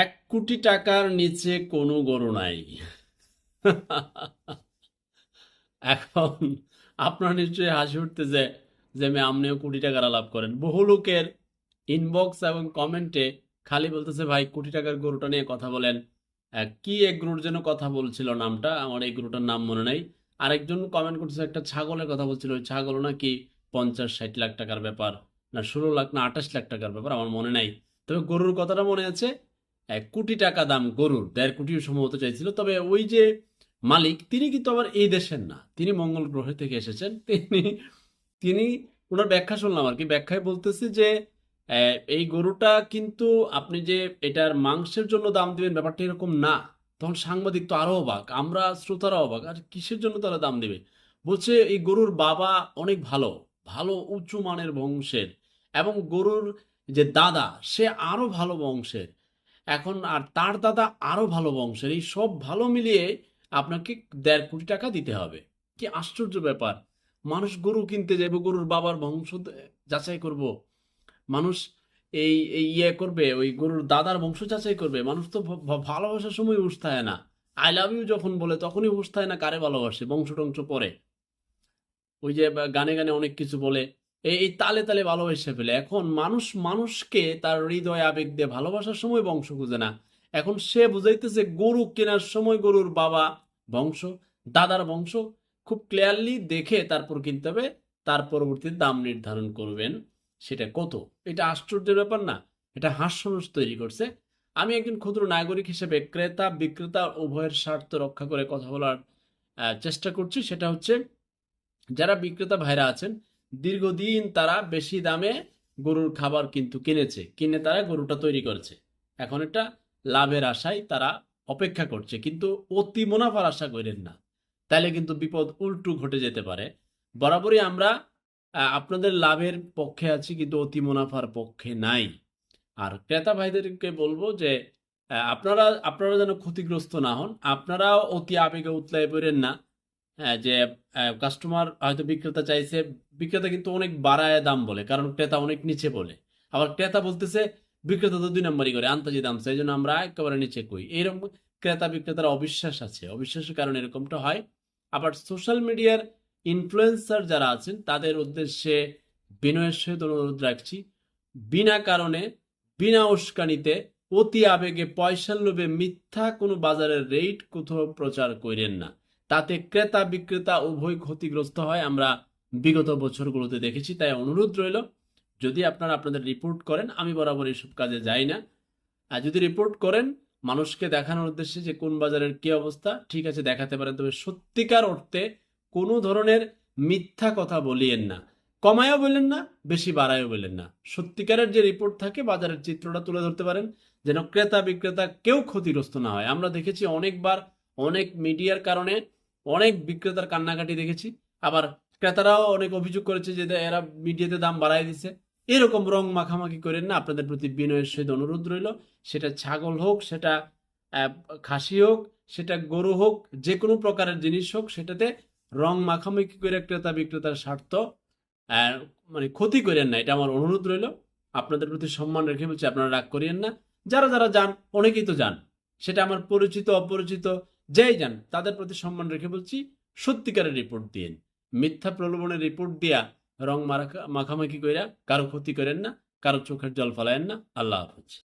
এক কোটি টাকার নিচে কোনো গরু নাই। এখন আপনার নিশ্চয়ই হাসি উঠতে যে যে আমি আপনিও কোটি টাকার লাভ করেন। বহু লোকের ইনবক্স এবং কমেন্টে খালি বলতেছে, ভাই, কোটি টাকার গরুটা নিয়ে কথা বলেন। কি এক গরুর যেন কথা বলছিল নামটা? আমার এই গরুটার নাম মনে নাই। আরেকজন কমেন্ট করতেছে, একটা ছাগলের কথা বলছিল। ওই ছাগল নাকি পঞ্চাশ, ষাট লাখ টাকার ব্যাপার, না ষোলো লাখ, না আঠাশ লাখ টাকার ব্যাপার, আমার মনে নাই। তবে গরুর কথাটা মনে আছে এক কোটি টাকা দাম গরুর, দেড় কোটিও সম্ভবত চাইছিল। তবে ওই যে মালিক, তিনি কিন্তু আবার এই দেশের না। তিনি মঙ্গল গ্রহ থেকে এসেছেন। তিনি তিনি ওনার ব্যাখ্যা শুনলাম আর কি। ব্যাখ্যায় বলতেছে যে এই গরুটা কিন্তু আপনি যে এটার মাংসের জন্য দাম দিবেন ব্যাপারটা এরকম না। তখন সাংবাদিক তো আরও অবাক। আমরা শ্রোতারা অবাক। আর কিসের জন্য তারা দাম দেবে? বলছে, এই গরুর বাবা অনেক ভালো। ভালো উঁচু মানের বংশের। এবং গরুর যে দাদা, সে আরও ভালো বংশের। এখন আর তার দাদা আরও ভালো বংশের, এই সব ভালো মিলিয়ে আপনাকে দেড় কোটি টাকা দিতে হবে। কি আশ্চর্য ব্যাপার। মানুষ গরু কিনতে যাবে গরুর বাবার বংশ যাচাই করব। মানুষ এই এই ইয়ে করবে, ওই গরুর দাদার বংশ যাচাই করবে। মানুষ তো ভালোবাসার সময় উঠতায় না। আই লাভ ইউ যখন বলে তখনই উঠতায় না কারে ভালোবাসে, বংশ টংশ পরে। ওই যে গানে গানে অনেক কিছু বলে এই তালে তালে ভালোবেসে ফেলে। এখন মানুষ মানুষকে তার হৃদয় আবেগ দিয়ে ভালোবাসার সময় বংশ খুঁজে না। এখন সে বুঝাইতেছে গরু কেনার সময় গরুর বাবা বংশ, দাদার বংশ। খুব ক্লিয়ারলি দেখে তারপর কিনতে হবে, তার পরবর্তীতে দাম নির্ধারণ করবেন। সেটা কত? এটা আশ্চর্যের ব্যাপার না, এটা হাস্যরস তৈরি করছে। আমি একজন ক্ষুদ্র নাগরিক হিসেবে ক্রেতা, বিক্রেতা উভয়ের স্বার্থ রক্ষা করে কথা বলার চেষ্টা করছি। সেটা হচ্ছে, যারা বিক্রেতা ভাইরা আছেন দীর্ঘদিন তারা বেশি দামে গরুর খাবার কিন্তু কিনেছে, কিনে তারা গরুটা তৈরি করেছে। এখন এটা লাভের আশায় তারা অপেক্ষা করছে, কিন্তু অতি মুনাফার আশা করেন না। তাইলে কিন্তু বিপদ উল্টু ঘটে যেতে পারে। বরাবরই আমরা আপনাদের লাভের পক্ষে আছি, কিন্তু অতি মুনাফার পক্ষে নাই। আর ক্রেতা ভাইদেরকে বলব যে আপনারা আপনারা যেন ক্ষতিগ্রস্ত না হন, আপনারাও অতি আবেগে উতলায় পড়েন না। হ্যাঁ যে কাস্টমার হয়তো বিক্রেতা চাইছে, বিক্রেতা কিন্তু অনেক বাড়ায় দাম বলে, কারণ ক্রেতা অনেক নিচে বলে। আবার ক্রেতা বলতেছে, বিক্রেতা তো দুই নম্বরই করে আন্তাজি দাম, সেই জন্য আমরা একেবারে নিচে কই। এরকম ক্রেতা বিক্রেতার অবিশ্বাস আছে, অবিশ্বাসের কারণে এরকমটা হয়। আবার সোশ্যাল মিডিয়ার ইনফ্লুয়েন্সার যারা আছেন, তাদের উদ্দেশ্যে বিনয়ের সহিত অনুরোধ রাখছি, বিনা কারণে, বিনা উস্কানিতে অতি আবেগে পয়সার লোভে মিথ্যা কোনো বাজারের রেট কোথাও প্রচার করেন না। তাতে ক্রেতা বিক্রেতা উভয় ক্ষতিগ্রস্ত হয়। আমরা বিগত বছরগুলোতে দেখেছি, তাই অনুরোধ রইল, যদি আপনারা আপনাদের রিপোর্ট করেন, আমি বরাবর এইসব কাজে যাই না। আর যদি রিপোর্ট করেন, মানুষকে দেখানোর উদ্দেশ্যে যে কোন বাজারের কি অবস্থা, ঠিক আছে, দেখাতে পারেন, তবে সত্যিকার অর্থে কোনো ধরনের মিথ্যা কথা বলিয়েন না। কমায়ও বললেন না, বেশি বাড়ায়ও বললেন না। সত্যিকারের যে রিপোর্ট থাকে, বাজারের চিত্রটা তুলে ধরতে পারেন, যেন ক্রেতা বিক্রেতা কেউ ক্ষতিগ্রস্ত না হয়। আমরা দেখেছি অনেকবার অনেক মিডিয়ার কারণে অনেক বিক্রেতার কান্নাকাটি দেখেছি। আবার ক্রেতারাও অনেক অভিযোগ করেছে যে এরা মিডিয়াতে দাম বাড়ায় দিছে। এরকম রং মাখামাখি করেন না। আপনাদের প্রতি বিনয়ের সহিত অনুরোধ রইল। সেটা ছাগল হোক, সেটা খাসি হোক, সেটা গরু হোক যে কোনো প্রকারের জিনিস হোক, সেটাতে রং মাখামাখি করে ক্রেতা বিক্রেতার স্বার্থ মানে ক্ষতি করেন না। এটা আমার অনুরোধ রইল। আপনাদের প্রতি সম্মান রেখে বলছি, আপনারা রাগ করিয়েন না। যারা যারা যান, অনেকেই তো যান। সেটা আমার পরিচিত, অপরিচিত যেই যান তাদের প্রতি সম্মান রেখে বলছি, সত্যিকারের রিপোর্ট দিন মিথ্যা প্রলোভনের রিপোর্ট দিয়া রং মাখা মাখামাখি কইরা কারও ক্ষতি করেন না, কারও চোখের জল ফলায়েন না। আল্লাহ হাফেজ।